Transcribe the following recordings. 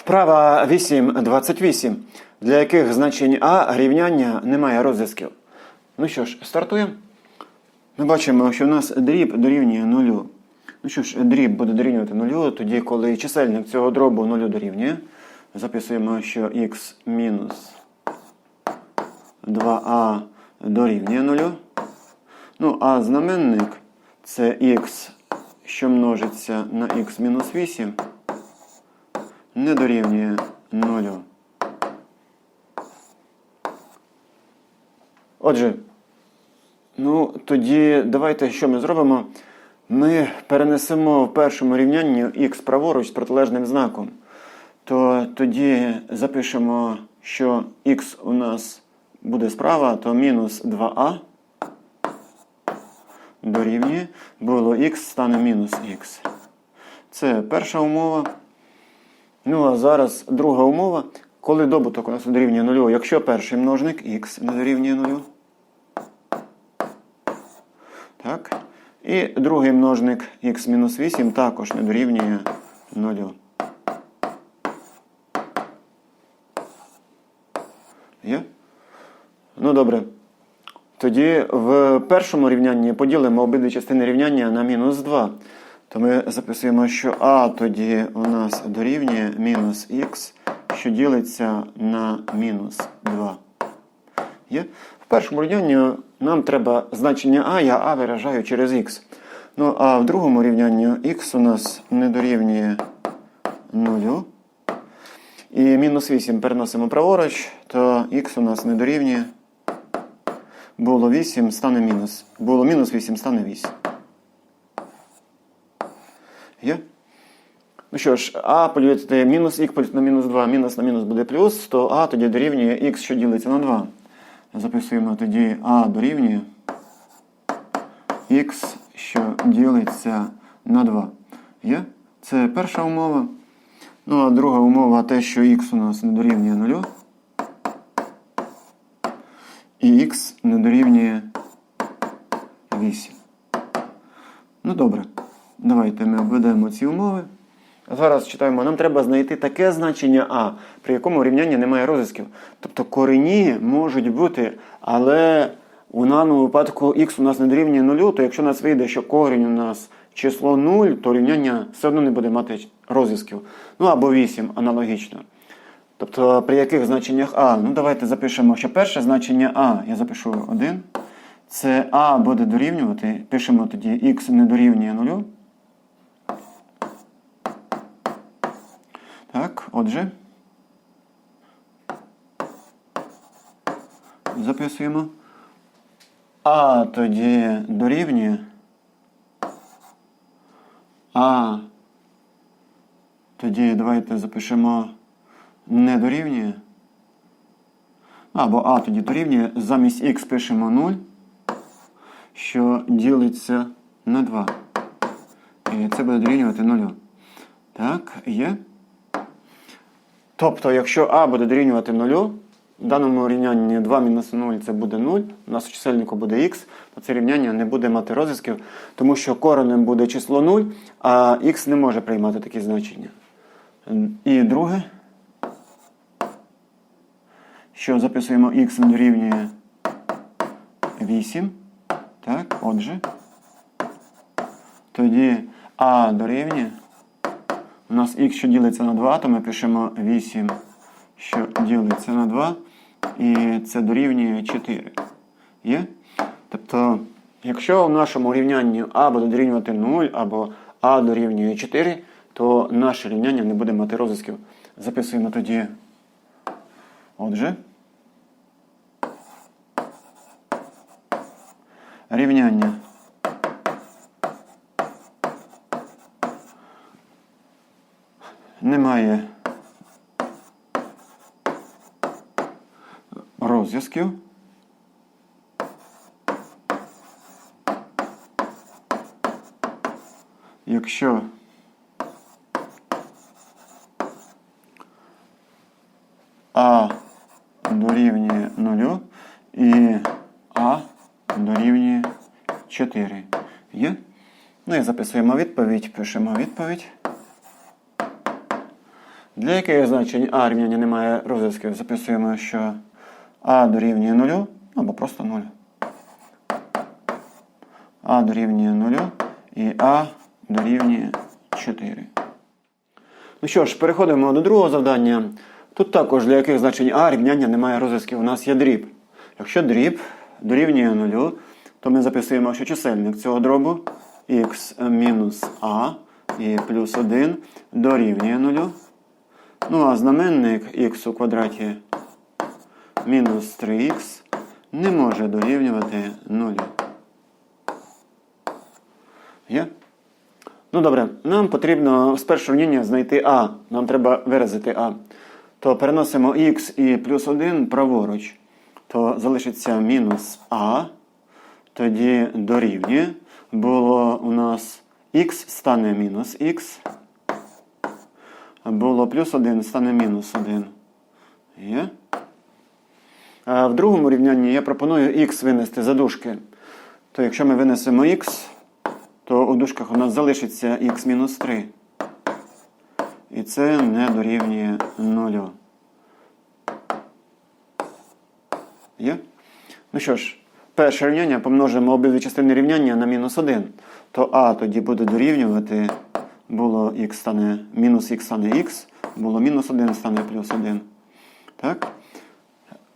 Вправа 8.28, для яких значень А рівняння немає розв'язків. Ну що ж, стартуємо. Ми бачимо, що у нас дріб дорівнює нулю. Ну що ж, дріб буде дорівнювати нулю, тоді, коли чисельник цього дробу нулю дорівнює. Записуємо, що х мінус 2а дорівнює нулю. Ну, а знаменник це х, що множиться на х мінус 8, не дорівнює нулю. Отже, ну тоді давайте що ми зробимо? Ми перенесемо в першому рівнянні х праворуч з протилежним знаком. То тоді запишемо, що х у нас буде справа, то мінус 2а дорівнює, було х стане мінус х. Це перша умова. Ну, а зараз друга умова. Коли добуток у нас дорівнює нулю, якщо перший множник х не дорівнює нулю. Так. І другий множник х-8 також не дорівнює нулю. Є? Ну добре. Тоді в першому рівнянні поділимо обидві частини рівняння на мінус 2. То ми записуємо, що А тоді у нас дорівнює мінус х, що ділиться на мінус 2. Є? В першому рівнянні нам треба значення А, я А виражаю через х. Ну, а в другому рівнянні х у нас не дорівнює 0. І мінус 8 переносимо праворуч, то х у нас не дорівнює. Було 8, стане мінус. Було мінус 8, стане 8. Ну що ж, а поділити мінус х поділити на мінус 2, мінус на мінус буде плюс, то а тоді дорівнює х, що ділиться на 2. Записуємо тоді а дорівнює х, що ділиться на 2. Є? Це перша умова. Ну, а друга умова те, що х у нас не дорівнює 0. І х не дорівнює 8. Ну добре. Давайте ми обведемо ці умови. Зараз читаємо, нам треба знайти таке значення А, при якому рівняння немає розв'язків. Тобто корені можуть бути, але у даному випадку х у нас не дорівнює нулю, то якщо у нас вийде, що корінь у нас число 0, то рівняння все одно не буде мати розв'язків. Ну або 8 аналогічно. Тобто при яких значеннях А? Ну давайте запишемо, що перше значення А, я запишу 1. Це А буде дорівнювати, пишемо тоді х не дорівнює 0. Так, отже. Записуємо. А тоді дорівнює. А. Тоді давайте запишемо не дорівнює. Або А тоді дорівнює. Замість х пишемо 0, що ділиться на 2. І це буде дорівнювати 0. Так, є. Тобто, якщо А буде дорівнювати 0, в даному рівнянні 2 мінус 0 це буде 0, у нас у чисельнику буде х, то це рівняння не буде мати розв'язків, тому що коренем буде число 0, а х не може приймати такі значення. І друге, що записуємо х дорівнює 8. Так, отже. Тоді А дорівнює. У нас х, що ділиться на 2, то ми пишемо 8, що ділиться на 2. І це дорівнює 4. Є? Тобто, якщо в нашому рівнянні А буде дорівнювати 0 або А дорівнює 4, то наше рівняння не буде мати розв'язків. Записуємо тоді. Отже. Рівняння. Немає розв'язків. Якщо А дорівнює 0 і А дорівнює 4. Є? Ну і записуємо відповідь, пишемо відповідь. Для яких значень А рівняння немає розв'язків, записуємо, що А дорівнює 0 або просто 0. А дорівнює 0 і А дорівнює 4. Ну що ж, переходимо до другого завдання. Тут також для яких значень А рівняння немає розв'язків. У нас є дріб. Якщо дріб дорівнює 0, то ми записуємо, що чисельник цього дробу х мінус А і плюс 1 дорівнює 0. Ну а знаменник х у квадраті мінус 3х не може дорівнювати 0. Є? Ну добре, нам потрібно з першого рівняння знайти А. Нам треба виразити А. То переносимо х і плюс 1 праворуч. То залишиться мінус А. Тоді дорівнює. Було у нас х стане мінус х. Було плюс 1 стане мінус 1. Є? А в другому рівнянні я пропоную х винести за дужки. То якщо ми винесемо х, то у дужках у нас залишиться х мінус 3. І це не дорівнює 0. Є? Ну що ж, перше рівняння помножимо обидві частини рівняння на мінус 1. То а тоді буде дорівнювати, було х стане мінус х стане х, було мінус 1 стане плюс 1. Так?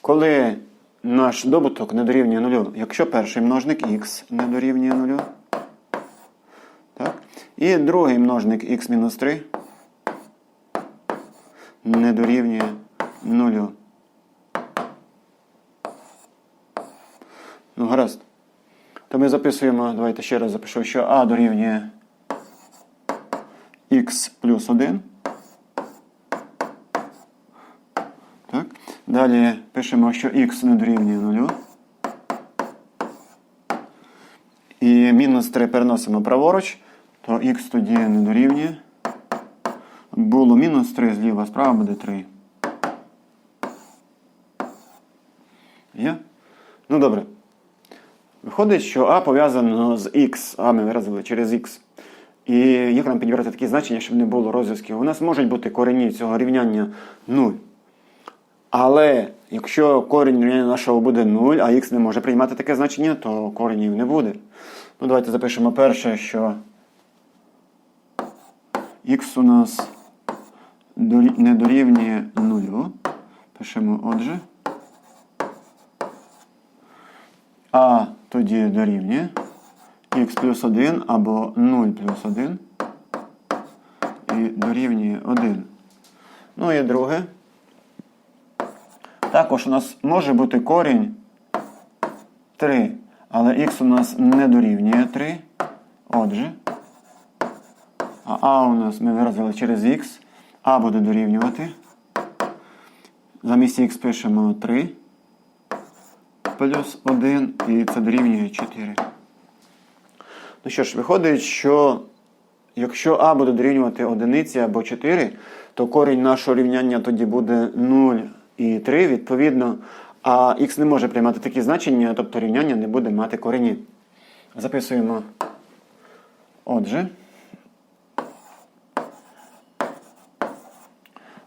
Коли наш добуток не дорівнює 0, якщо перший множник х не дорівнює 0, так? і другий множник х-3 не дорівнює 0. Ну, гаразд. То ми записуємо, давайте ще раз запишу, що а дорівнює х плюс 1. Так. Далі пишемо, що х не дорівнює 0. І мінус 3 переносимо праворуч, то х тоді не дорівнює. Було мінус 3 зліва, справа буде 3. Є? Ну добре. Виходить, що А пов'язано з Х, А ми виразили через Х. І як нам підібрати такі значення, щоб не було розв'язків? У нас можуть бути корені цього рівняння 0. Але якщо корінь рівняння нашого буде 0, а х не може приймати таке значення, то коренів не буде. Ну, давайте запишемо перше, що х у нас не дорівнює 0. Пишемо отже. А тоді дорівнює х плюс 1 або 0 плюс 1 і дорівнює 1. Ну і друге. Також у нас може бути корінь 3, але х у нас не дорівнює 3. Отже, а а у нас ми виразили через х, а буде дорівнювати. Замість х пишемо 3 плюс 1 і це дорівнює 4. Ну що ж, виходить, що якщо а буде дорівнювати 1 або 4, то корінь нашого рівняння тоді буде 0 і 3, відповідно, а х не може приймати такі значення, тобто рівняння не буде мати корені. Записуємо. Отже.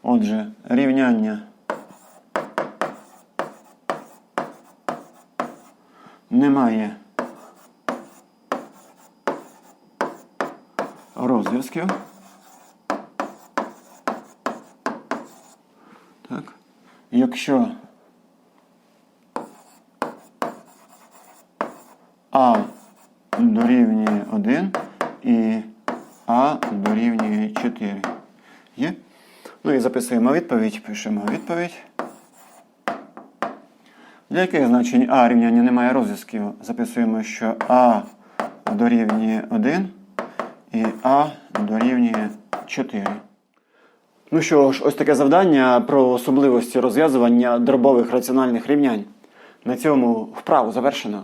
Отже, рівняння немає розв'язків. Так. Якщо А дорівнює 1 і А дорівнює 4. Є? Ну і записуємо відповідь, пишемо відповідь. Для яких значень А рівняння немає розв'язків, записуємо, що А дорівнює 1 і А дорівнює 4. Ну що ж, ось таке завдання про особливості розв'язування дробових раціональних рівнянь. На цьому вправу завершено.